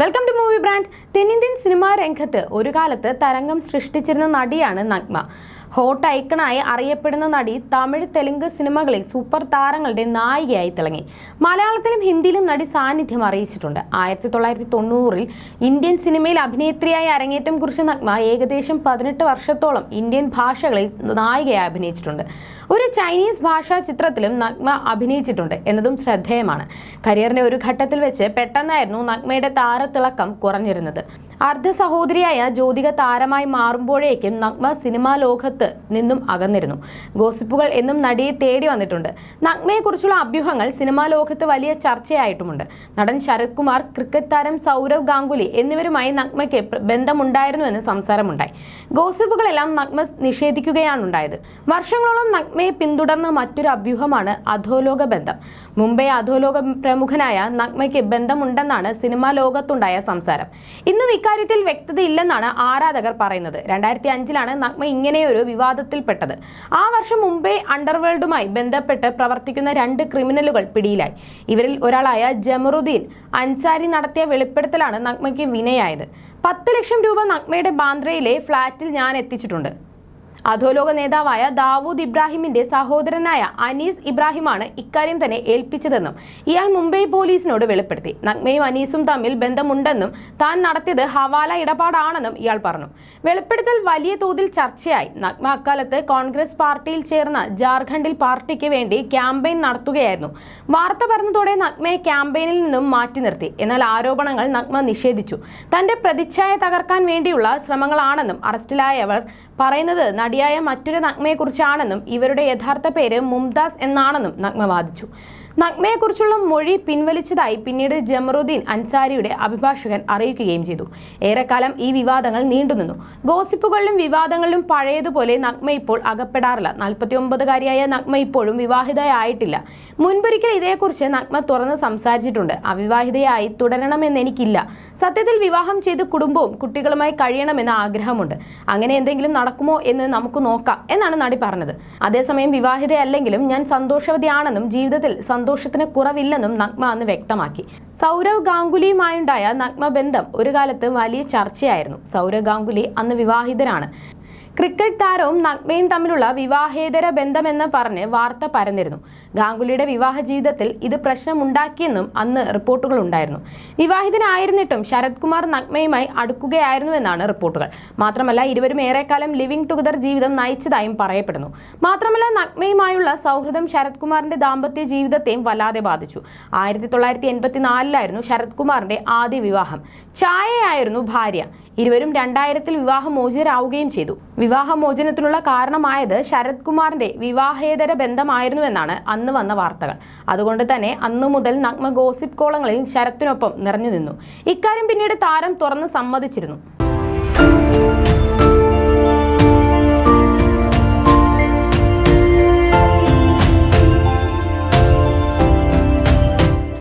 Welcome to movie brand തെന്നിന്ത്യൻ cinema രംഗത്ത് ഒരു കാലത്ത് തരംഗം സൃഷ്ടിച്ചിരുന്ന നടിയാണ് നഗ്മ. ഹോട്ട് ഐക്കണായി അറിയപ്പെടുന്ന നടി തമിഴ് തെലുങ്ക് സിനിമകളിൽ സൂപ്പർ താരങ്ങളുടെ നായികയായി തിളങ്ങി. മലയാളത്തിലും ഹിന്ദിയിലും നടി സാന്നിധ്യം അറിയിച്ചിട്ടുണ്ട്. ആയിരത്തി തൊള്ളായിരത്തി തൊണ്ണൂറിൽ ഇന്ത്യൻ സിനിമയിൽ അഭിനേത്രിയായി അരങ്ങേറ്റം കുറിച്ച നഗ്മ ഏകദേശം പതിനെട്ട് വർഷത്തോളം ഇന്ത്യൻ ഭാഷകളിൽ നായികയായി അഭിനയിച്ചിട്ടുണ്ട്. ഒരു ചൈനീസ് ഭാഷാ ചിത്രത്തിലും നഗ്മ അഭിനയിച്ചിട്ടുണ്ട് എന്നതും ശ്രദ്ധേയമാണ്. കരിയറിന്റെ ഒരു ഘട്ടത്തിൽ വെച്ച് പെട്ടെന്നായിരുന്നു നഗ്മയുടെ താരത്തിളക്കം കുറഞ്ഞിരുന്നത്. അർദ്ധ സഹോദരിയായ ജ്യോതിക താരമായി മാറുമ്പോഴേക്കും നഗ്മ സിനിമാ ലോകത്ത് നിന്നും അകന്നിരുന്നു. ഗോസിപ്പുകൾ എന്നും നടിയെ തേടി വന്നിട്ടുണ്ട്. നഗ്മയെക്കുറിച്ചുള്ള അഭ്യൂഹങ്ങൾ സിനിമാ ലോകത്ത് വലിയ ചർച്ചയായിട്ടുമുണ്ട്. നടൻ ശരത് കുമാർ ക്രിക്കറ്റ് താരം സൗരവ് ഗാംഗുലി എന്നിവരുമായി നഗ്മയ്ക്ക് ബന്ധമുണ്ടായിരുന്നു ബന്ധമുണ്ടായിരുന്നുവെന്ന് സംസാരമുണ്ടായി. ഗോസിപ്പുകളെല്ലാം നഗ്മ നിഷേധിക്കുകയാണ് ഉണ്ടായത് വർഷങ്ങളോളം നഗ്മയെ പിന്തുടർന്ന മറ്റൊരു അഭ്യൂഹമാണ് അധോലോക ബന്ധം. മുംബൈ അധോലോക പ്രമുഖനായ നഗ്മയ്ക്ക് ബന്ധമുണ്ടെന്നാണ് സിനിമാ ലോകത്തുണ്ടായ സംസാരം. ഇന്നും ഇക്കാര്യത്തിൽ വ്യക്തതയില്ലെന്നാണ് ആരാധകർ പറയുന്നത്. രണ്ടായിരത്തി അഞ്ചിലാണ് നഗ്മ ഇങ്ങനെയൊരു വിവാദത്തിൽപ്പെട്ടത്. ആ വർഷം മുംബൈ അണ്ടർവേൾഡുമായി ബന്ധപ്പെട്ട് പ്രവർത്തിക്കുന്ന രണ്ട് ക്രിമിനലുകൾ പിടിയിലായി. ഇവരിൽ ഒരാളായ ജമറുദ്ദീൻ അൻസാരി നടത്തിയ വെളിപ്പെടുത്തലാണ് നഗ്മയ്ക്ക് വിനയായത്. പത്ത് ലക്ഷം രൂപ നഗ്മയുടെ ബാന്ദ്രയിലെ ഫ്ളാറ്റിൽ ഞാൻ എത്തിച്ചിട്ടുണ്ട്. അധോലോക നേതാവായ ദാവൂദ് ഇബ്രാഹിമിന്റെ സഹോദരനായ അനീസ് ഇബ്രാഹിമാണ് ഇക്കാര്യം തന്നെ ഏൽപ്പിച്ചതെന്നും ഇയാൾ മുംബൈ പോലീസിനോട് വെളിപ്പെടുത്തി. നഗ്മയും അനീസും തമ്മിൽ ബന്ധമുണ്ടെന്നും താൻ നടത്തിയത് ഹവാല ഇടപാടാണെന്നും ഇയാൾ പറഞ്ഞു. വെളിപ്പെടുത്തൽ വലിയ തോതിൽ ചർച്ചയായി. നഗ്മ അക്കാലത്ത് കോൺഗ്രസ് പാർട്ടിയിൽ ചേർന്ന ജാർഖണ്ഡിൽ പാർട്ടിക്ക് വേണ്ടി ക്യാമ്പയിൻ നടത്തുകയായിരുന്നു. വാർത്ത പറഞ്ഞതോടെ നഗ്മയെ ക്യാമ്പയിനിൽ നിന്നും മാറ്റി നിർത്തി. എന്നാൽ ആരോപണങ്ങൾ നഗ്മ നിഷേധിച്ചു. തന്റെ പ്രതിച്ഛായ തകർക്കാൻ വേണ്ടിയുള്ള ശ്രമങ്ങളാണെന്നും അറസ്റ്റിലായവർ പറയുന്നത് നടിയായ മറ്റൊരു നഗ്മയെക്കുറിച്ചാണെന്നും ഇവരുടെ യഥാർത്ഥ പേര് മുംതാസ് എന്നാണെന്നും നഗ്മ വാദിച്ചു. നഗ്മയെക്കുറിച്ചുള്ള മൊഴി പിൻവലിച്ചതായി പിന്നീട് ജമറുദ്ദീൻ അൻസാരിയുടെ അഭിഭാഷകൻ അറിയിക്കുകയും ചെയ്തു. ഏറെക്കാലം ഈ വിവാദങ്ങൾ നീണ്ടുനിന്നു ഗോസിപ്പുകളിലും വിവാദങ്ങളിലും പഴയതുപോലെ നഗ്മ ഇപ്പോൾ അകപ്പെടാറില്ല. നാൽപ്പത്തിയൊമ്പതുകാരിയായ നഗ്മ ഇപ്പോഴും വിവാഹിതയായിട്ടില്ല. മുൻപൊരിക്കൽ ഇതേക്കുറിച്ച് നഗ്മ തുറന്ന് സംസാരിച്ചിട്ടുണ്ട്. അവിവാഹിതയായി തുടരണമെന്ന് എനിക്കില്ല സത്യത്തിൽ വിവാഹം ചെയ്ത് കുടുംബവും കുട്ടികളുമായി കഴിയണമെന്ന ആഗ്രഹമുണ്ട്. അങ്ങനെ എന്തെങ്കിലും നടക്കുമോ എന്ന് നമുക്ക് നോക്കാം എന്നാണ് നടി പറഞ്ഞത്. അതേസമയം വിവാഹിതയല്ലെങ്കിലും ഞാൻ സന്തോഷവതിയാണെന്നും ജീവിതത്തിൽ സന്തോഷത്തിന് കുറവില്ലെന്നും നഗ്മ അന്ന് വ്യക്തമാക്കി. സൗരവ് ഗാംഗുലിയുമായുണ്ടായ നഗ്മ ബന്ധം ഒരു കാലത്ത് വലിയ ചർച്ചയായിരുന്നു. സൗരവ് ഗാംഗുലി അന്ന് വിവാഹിതനാണ്. ക്രിക്കറ്റ് താരവും നഗ്മയും തമ്മിലുള്ള വിവാഹേതര ബന്ധമെന്ന് പറഞ്ഞ് വാർത്ത പരന്നിരുന്നു. ഗാംഗുലിയുടെ വിവാഹ ജീവിതത്തിൽ ഇത് പ്രശ്നമുണ്ടാക്കിയെന്നും അന്ന് റിപ്പോർട്ടുകൾ ഉണ്ടായിരുന്നു. വിവാഹിതനായിരുന്നിട്ടും ശരത് കുമാർ നഗ്മയുമായി അടുക്കുകയായിരുന്നുവെന്നാണ് റിപ്പോർട്ടുകൾ. മാത്രമല്ല ഇരുവരും ഏറെക്കാലം ലിവിംഗ് ടുഗദർ ജീവിതം നയിച്ചതായും പറയപ്പെടുന്നു. മാത്രമല്ല നഗ്മയുമായുള്ള സൗഹൃദം ശരത് കുമാറിന്റെ ദാമ്പത്യ ജീവിതത്തെയും വല്ലാതെ ബാധിച്ചു. ആയിരത്തി തൊള്ളായിരത്തി എൺപത്തിനാലിലായിരുന്നു ശരത് കുമാറിന്റെ ആദ്യ വിവാഹം. ഛായയായിരുന്നു ഭാര്യ. ഇരുവരും രണ്ടായിരത്തിൽ വിവാഹമോചിതരാവുകയും ചെയ്തു. വിവാഹമോചനത്തിനുള്ള കാരണമായത് ശരത് കുമാറിന്റെ വിവാഹേതര ബന്ധമായിരുന്നുവെന്നാണ് അന്ന് വന്ന വാർത്തകൾ. അതുകൊണ്ട് തന്നെ അന്നു മുതൽ നഗ്മ ഗോസിപ്പ് കോളങ്ങളിൽ ശരത്തിനൊപ്പം നിറഞ്ഞു നിന്നു. ഇക്കാര്യം പിന്നീട് താരം തുറന്ന് സമ്മതിച്ചിരുന്നു.